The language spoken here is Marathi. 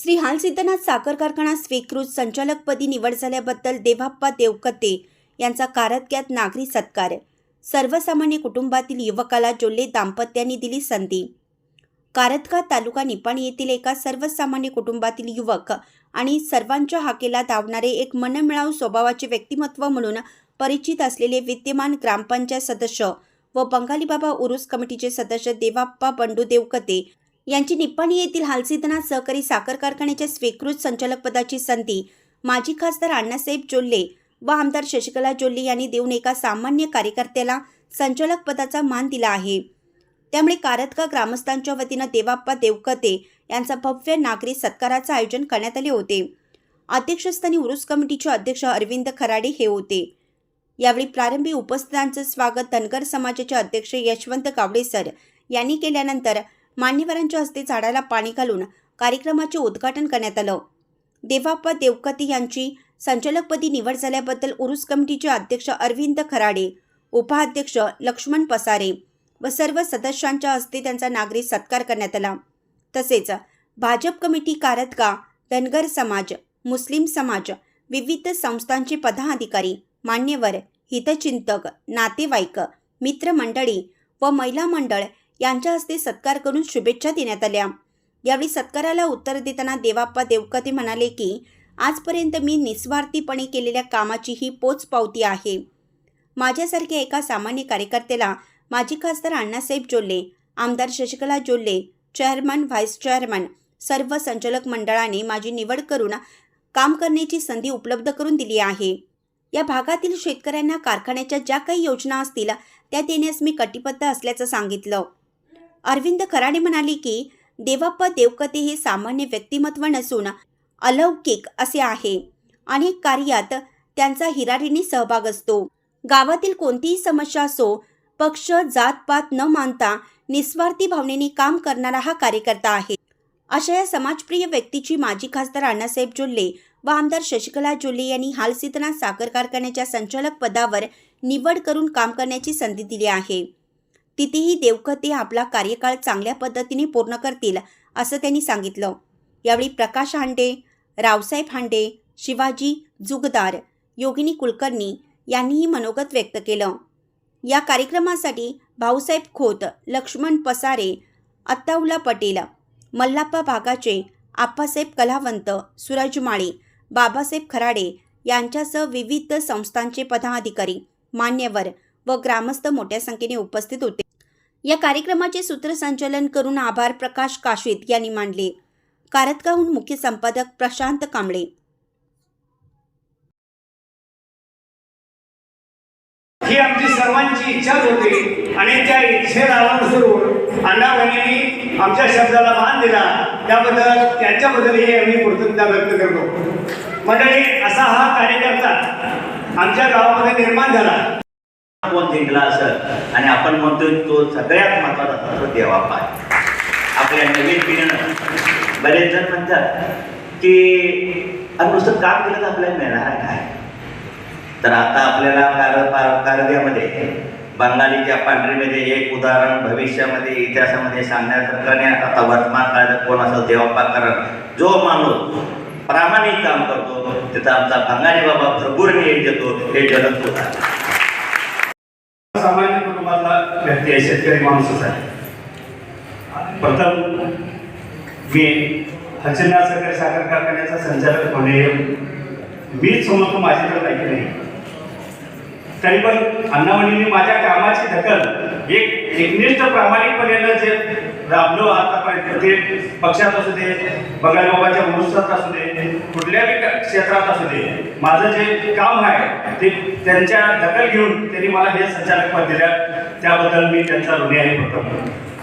श्री हालसिद्धनाथ साखर कारखाना स्वीकृत संचालकपदी निवड झाल्याबद्दल देवाप्पा देवकते यांचा कारतक्यात नागरी सत्कार. सर्वसामान्य कुटुंबातील युवकाला जोल्ले दाम्पत्यांनी दिली संधी. कारतका तालुका निपाणी येथील एका सर्वसामान्य कुटुंबातील युवक आणि सर्वांच्या हाकेला धावणारे एक मनमिळाऊ स्वभावाचे व्यक्तिमत्व म्हणून परिचित असलेले विद्यमान ग्रामपंचायत सदस्य व बंगाली बाबा उरुस कमिटीचे सदस्य देवाप्पा बंडू देवकते यांची निप्पाणी येथील हालसिद्धनाथ सहकारी साखर कारखान्याच्या स्वीकृत संचालकपदाची संधी माजी खासदार अण्णासाहेब जोल्ले व आमदार शशिकला जोल्ले यांनी देऊन एका सामान्य कार्यकर्त्याला संचालक पदाचा मान दिला आहे. त्यामुळे कारतका ग्रामस्थांच्या वतीनं देवाप्पा देवकते यांचा भव्य नागरी सत्काराचं आयोजन करण्यात आले होते. अध्यक्षस्थानी उरुस कमिटीचे अध्यक्ष अरविंद खराडे हे होते. यावेळी प्रारंभी उपस्थितांचं स्वागत धनगर समाजाचे अध्यक्ष यशवंत गावडेसर यांनी केल्यानंतर मान्यवरांच्या हस्ते झाडाला पाणी घालून कार्यक्रमाचे उद्घाटन करण्यात आलं. देवाप्पा देवकती यांची संचालकपदी निवड झाल्याबद्दल उरुस कमिटीचे अध्यक्ष अरविंद खराडे उपाध्यक्ष लक्ष्मण पसारे व सर्व सदस्यांच्या हस्ते त्यांचा नागरी सत्कार करण्यात आला. तसेच भाजप कमिटी कारतका धनगर समाज मुस्लिम समाज विविध संस्थांचे पदाधिकारी मान्यवर हितचिंतक नातेवाईक मित्रमंडळी व महिला मंडळ यांच्या हस्ते सत्कार करून शुभेच्छा देण्यात आल्या. यावेळी सत्काराला उत्तर देताना देवाप्पा देवकते म्हणाले की आजपर्यंत मी निस्वार्थीपणे केलेल्या कामाची ही पोच पावती आहे. माझ्यासारख्या एका सामान्य कार्यकर्त्याला माजी खासदार अण्णासाहेब जोल्ले आमदार Shashikala Jolle chairman vice chairman सर्व संचालक मंडळाने माझी निवड करून काम करण्याची संधी उपलब्ध करून दिली आहे. या भागातील शेतकऱ्यांना कारखान्याच्या ज्या काही योजना असतील त्या देण्यास मी कटिबद्ध असल्याचं सांगितलं. अरविंद खराडे म्हणाले की देवाप्पा देवकते हे सामान्य व्यक्तिमत्व नसून अलौकिक असे आहे. अनेक कार्यात त्यांचा हिरारीने सहभाग असतो. गावातील कोणतीही समस्या असो पक्ष जातपात न मानता निस्वार्थी भावनेने काम करणारा हा कार्यकर्ता आहे. अशा या समाजप्रिय व्यक्तीची माजी खासदार अण्णासाहेब जोल्ले व आमदार शशिकला जोल्ले यांनी हालसिद्धनाथ साखर कारखान्याच्या संचालक पदावर निवड करून काम करण्याची संधी दिली आहे. तिथेही देवकते आपला कार्यकाळ चांगल्या पद्धतीने पूर्ण करतील असं त्यांनी सांगितलं. यावेळी प्रकाश हांडे रावसाहेब हांडे शिवाजी जुगदार योगिनी कुलकर्णी यांनीही मनोगत व्यक्त केलं. या कार्यक्रमासाठी भाऊसाहेब खोत लक्ष्मण पसारे अत्ताउला पटेल मल्लाप्पा भागाचे आप्पासाहेब कलावंत सूरज माळे बाबासाहेब खराडे यांच्यासह विविध संस्थांचे पदाधिकारी मान्यवर व ग्रामस्थ मोठ्या संख्येने उपस्थित होते. या कार्यक्रमाचे सूत्रसंचालन करून आभार प्रकाश काशीद यांनी मांडले. कारतगाहून मुख्य संपादक प्रशांत कांबळे. ही आमची सर्वांची इच्छाच होती आणि त्या इच्छेला अनुसरून अण्णावहिनी आमच्या शब्दाला मान दिला. त्याबद्दल त्यांच्याबद्दलही आम्ही कृतज्ञता व्यक्त करतो. मंडळी असा हा कार्यकर्ता आमच्या गावामध्ये निर्माण झाला. कोण जिंकला असं आणि आपण म्हणतोय तो सगळ्यात महत्त्वाचा तो देवापा आपल्या नवीन पिढीनं बरेच जण म्हणतात की अरे नुसतं काम केलं तर आपल्याला मिळणार आहे काय? तर आता आपल्याला कार कारद्यामध्ये बंगालीच्या पांढरीमध्ये एक उदाहरण भविष्यामध्ये इतिहासामध्ये सांगण्यासारखं आता वर्तमान काळात कोण असं देवापा करण जो माणूस प्रामाणिक काम करतो तिथं आमचा बंगाली बाबा भरपूर न्याय देतो हे जगत होता सामान्य कुटुंबातला ते शेतकरी माणूसच आहे. प्रथम मी हसनाथ सहकारी साखर कारखान्याचा संचालक होणे मीच समजतो माझ्याकडे माहिती नाही. तरी पण अण्णावणींनी माझ्या कामाची दखल एक एकनिष्ठ प्रामाणिकपणे जे राबलो आतापर्यंत ते पक्षात असू दे बंगाल बाबाच्या असू दे कुठल्याही क्षेत्रात असू दे माझं जे काम आहे ते त्यांच्या दखल घेऊन त्यांनी मला हे संचालक पद दिल्या त्याबद्दल मी त्यांचा ऋणी आहे प्रथम